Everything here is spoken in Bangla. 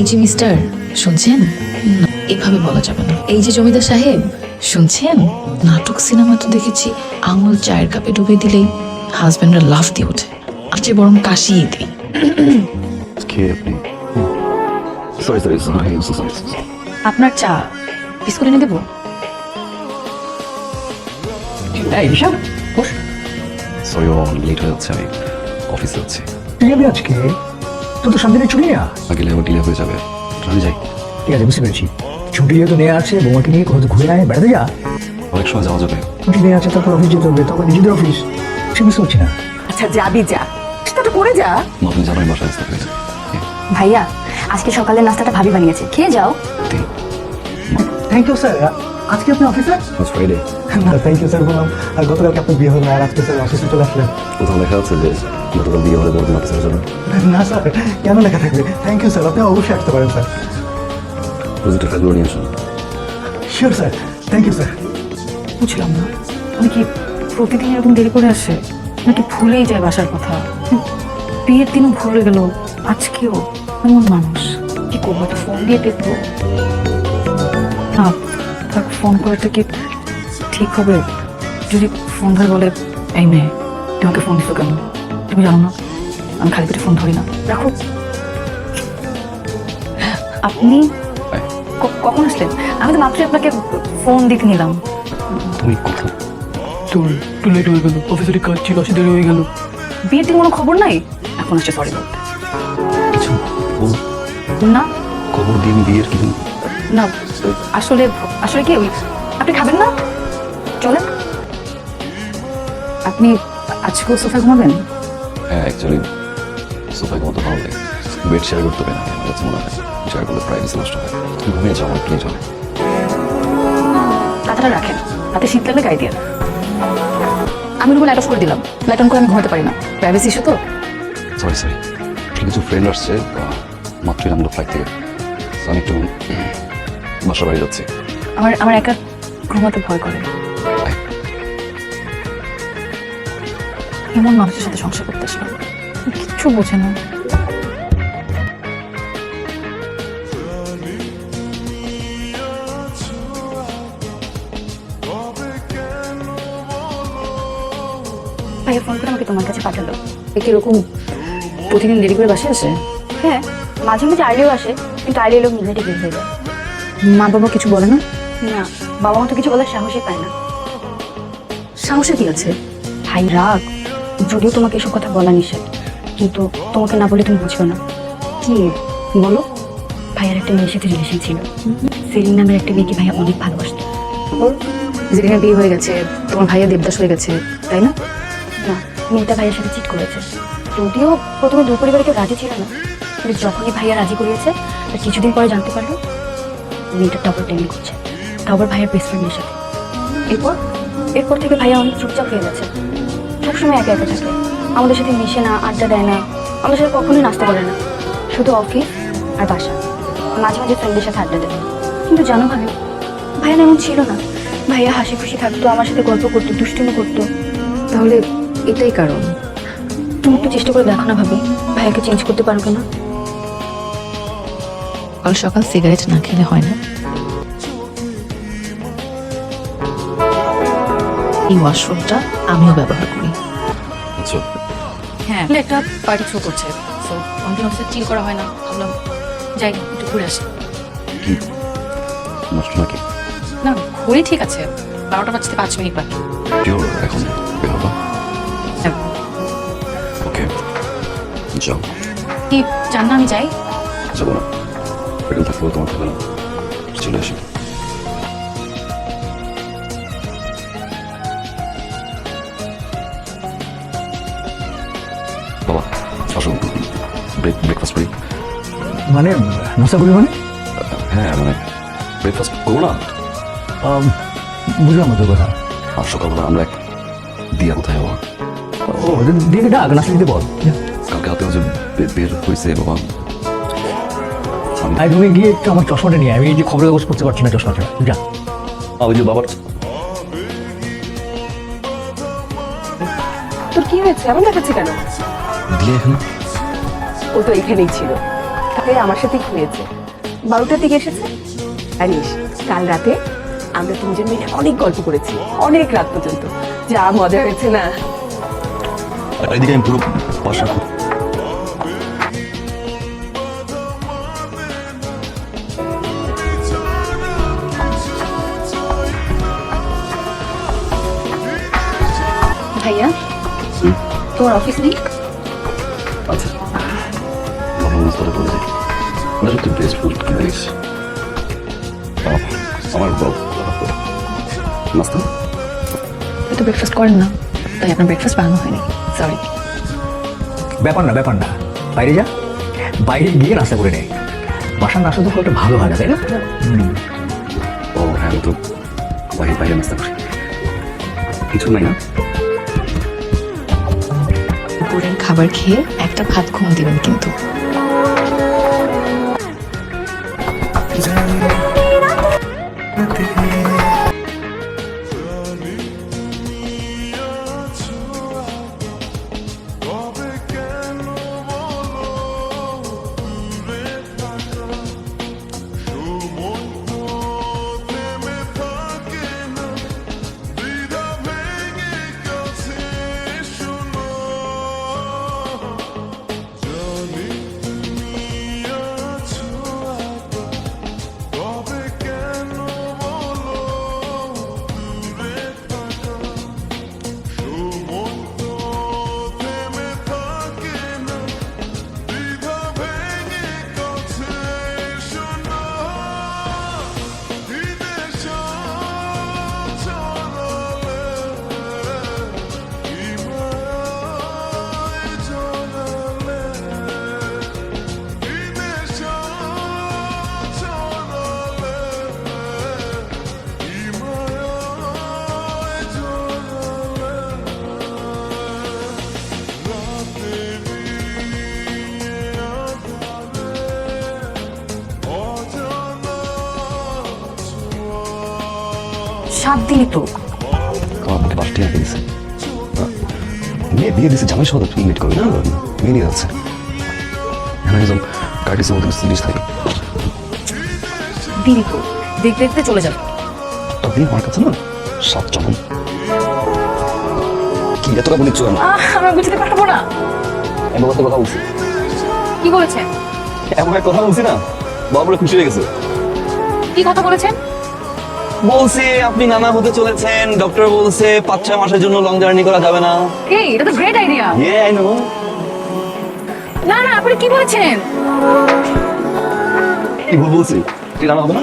এই যে মিস্টার শুনছেন? না, এভাবে বলা যাবে না। এই যে জমিদার সাহেব শুনছেন? নাটক সিনেমা তো দেখেছি আঙুল চায়ের কাপে ডুবে দিলেই হাজব্যান্ডরা লাফ দিয়ে ওঠে আর যে বরং কাশিয়ে দিই আপনার চা বিস্কুট এনে দেবো? এই বস। সরি ও লেট হয়ে যাচ্ছে আমি অফিসে যাচ্ছি। আজকে তুই তো শান্তিতে ছুটি নেয়া আগে আবার ডিলে হয়ে যাবে। আমি যাই। ঠিক আছে বুঝতে পেরেছি। ছুটি যেহেতু নেওয়া আছে বৌমাকে নিয়ে কোথাও ঘুরে আয় বেড়াতে যা। অনেক সময় যাওয়া যাবে। ছুটি নেওয়া আছে তারপর অফিস যেতে হবে তখন নিজেদের অফিস সে বুঝতে পারছি না। আচ্ছা যাবি যা। সেটা তো করে যা। নতুন জামাই বাসায় আসতে যাবে ভাইয়া আজকে সকালের নাস্তাটা ভাবি বানিয়েছে। খেয়ে যাও। থ্যাংক ইউ স্যার আজকে আপনি অফিসে ফ্রাইডে না থ্যাংক ইউ স্যার বললাম আর গতকালকে আপনার বিয়ে হলো আর আজকে স্যার অফিসে চলে আসলেন। কোথাও লেখা আছে যে গতকাল বিয়ে হলে বলবেন অফিসে যাবেন না স্যার কেন লেখা থাকবে? থ্যাংক ইউ স্যার আপনি অবশ্যই আসতে পারেন স্যার। পজিটিভ ফাইলগুলো নিয়ে আসুন। Sure sir thank you sir বুঝলাম না উনি কি প্রতিদিন এরকম দেরি করে আসে? নাকি ভুলেই যায় বাসার কথা? বিয়ের দিনও ভুলে গেল আজকেও এমন মানুষ। কি করব একটা ফোন দিয়ে দেখব? না থাক ফোন করাটা কি ঠিক হবে? যদি ফোন ধরে বলে এই মেয়ে তোমাকে ফোন দিছো কেন? তুমি জানো না। আমি খালি পেটে ফোন ধরি না। রাখো। আপনি কখন আসলেন? আমি তো মাত্রই আপনাকে ফোন দিতে নিলাম। তুমি কোথাও তোর একটু লেট হয়ে গেল। অফিসের কাজ ছিল আসে দেরি হয়ে গেল। বিয়ের দিন কোনো খবর নাই? এখন আসছে সরি বলতে। কিছু না। খবর দিন বিয়ের কিছু? না আসলে আসলে কি ওই আপনি খাবেন না? চলেন। আপনি আজকেও সোফায় ঘুমাবেন? হ্যাঁ অ্যাকচুয়ালি সোফায় ঘুমোতে ভালো লাগে বেড শেয়ার করতে পারি না আমার কাছে মনে হয়। শেয়ার করলে প্রাইভেসি নষ্ট হয়। ঘুমিয়ে যাও আমার প্লিজ কাঁথাটা রাখেন হাতে শীত লাগলে গায়ে দিয়ে আমি রুমে লাইট অফ করে দিলাম লাইট অন করে আমি ঘুমাতে পারি না। প্রাইভেসি ইস্যু তো? সরি সরি কিছু ফ্রেন্ড আসছে মাত্রই নামলো ফ্লাইট থেকে। আমি একটু বাসা বাড়ি যাচ্ছি। আমার আমার একা ঘুমাতে ভয় করে. এমন মানুষের সাথে সংসার করতে আসলাম কিচ্ছু বোঝে না। ভাইয়া ফোন করে আমাকে তোমার কাছে পাঠালো। কীরকম? প্রতিদিন দেরি করে বাসে আসে? হ্যাঁ মাঝে মাঝে আর্লিও আসে, কিন্তু আর্লি এলো মিনিটে বের হয়ে যায়। মা বাবা কিছু বলে না? না, বাবা মা তো কিছু পায় না। সাহসে কি আছে? যদিও তোমাকে এসব কথা বলা নিষেধ, কিন্তু তোমাকে না বলে তুমি বুঝবে না। কি? বলো। ভাইয়ার একটা মেয়ের সাথে রিলেশন ছিল। সেলিন নামের একটা মেয়েকে ভাইয়া অনেক ভালোবাসতো। যেখানে বিয়ে হয়ে গেছে, তোমার ভাইয়া দেবদাস হয়ে গেছে, তাই না? না, মেয়েটা ভাইয়ের সাথে চিট করেছে। যদিও প্রথমে দু পরিবারে কেউ রাজি ছিল না, কিন্তু যখনই ভাইয়া রাজি করিয়েছে আর কিছুদিন পরে জানতে পারল মেয়েটা ডাবল টেনিং করছে। আবার ভাইয়ের বেস্ট ফ্রেন্ডের সাথে। এরপর এরপর থেকে ভাইয়া অনেক চুপচাপ হয়ে গেছে। সবসময় একা একা থাকে। আমাদের সাথে মিশে না, আড্ডা দেয় না। আমাদের সাথে কখনোই নাস্তা করে না। শুধু অফিস আর বাসা। মাঝে মাঝে ফ্রেন্ডের সাথে আড্ডা দেয়। কিন্তু জানো ভাবি ভাইয়া না এমন ছিল না। ভাইয়া হাসি খুশি থাকতো, আমার সাথে গল্প করতো, দুষ্টুমি করতো। তাহলে এটাই কারণ? তুমি একটু চেষ্টা করে দেখো না ভাবি, ভাইয়াকে চেঞ্জ করতে পারো কিনা কাল সকাল সিগারেট না খেলে হয় না। এই ওয়াশরুমটা আমিও ব্যবহার করি। আচ্ছা। হ্যাঁ একটা পার্টি থ্রো করছে। সো অনেকদিন অফিসে চিল করা হয় না। ভাবলাম যাই একটু ঘুরে আসি। কি? নষ্ট নাকি না ঘুরে ঠিক আছে। বারোটা বাজতে পাঁচ মিনিট বাকি। পিওর এখন বের হবা? হ্যাঁ। ওকে যাও। কি জান না আমি যাই? যাব না। থাকলেও তোমার থাকবে না। চলে আসি। ব্রেকফাস্ট করি মানে নাস্তা করি মানে? হ্যাঁ মানে ব্রেকফাস্ট করব না। বুঝলাম না তোর কথা। আর সকালবেলা আমরা এক দিয়া কোথায় হব ও দিয়ে ডাক নাস্তা দিতে বল। কালকে হাতে যে বে- বের হয়েছে বাবা। আমি আই তুমি গিয়ে একটু আমার চশমাটা নিয়ে আমি এই যে খবরের কাগজ পড়তে পারছি না চশমাটা। যা। ওই যে বাবার তোর কি হয়েছে? এমন দেখাচ্ছে কেন? দিয়ে এখানে ও তো এখানেই ছিল। সাথে আমার সাথে ঘুমিয়েছে বারোটার দিকে এসেছে? জানিস কাল রাতে আমরা তিনজন মিলে অনেক গল্প করেছি। অনেক রাত পর্যন্ত। যা মজা হয়েছে না? এদিকে আমি পুরো বাসা ভাইয়া তোমার অফিস নেই? করে দিই না সত্যি বেস্ট ফুড নাইস আমার বাবা নাস্তা? তো ব্রেকফাস্ট করেন না তাই আপনার ব্রেকফাস্ট বানানো হয়নি। সরি ব্যাপার না ব্যাপার না। বাইরে যা। বাইরে গিয়ে নাস্তা করে নেই বাসার নাস্তা তো খুব একটা ভালো হয় না তাই না? ও হ্যাঁ তো বাইরে বাইরে নাস্তা করি। কিছু নাই না? দুপুরের খাবার খেয়ে একটা ভাত ঘুম দিবেন কিন্তু। সাত দিনই তো। আমাকে পাঁচটি আঁকে দিছে। মেয়ে বিয়ে দিছে জামাই সহ তুমি করবে না? মেয়ে নিয়ে যাচ্ছে। এখানে একদম কার্টিসের মধ্যে জিনিস থাকে। দিনই তো দেখতে দেখতে চলে যাবে। তখন আমার কাছে না সাত জনম। কি এত কথা বলিচ্ছ কেন আমরা বুঝতে পারব না। আমি বাবার কথা বলছি। কি বলেছেন? এমন এক কথা বলছি না বাবা বলে খুশি হয়ে গেছে। কি কথা বলেছেন? বলছি আপনি নানা হতে চলেছেন। ডক্টর বলছে পাঁচ ছয় মাসের জন্য লং জার্নি করা যাবে না। এই এটা তো গ্রেট আইডিয়া ইয়ে আই নো না না আপনি কি বলছেন? কি ভুল বলছি? তুই নানা হবে না?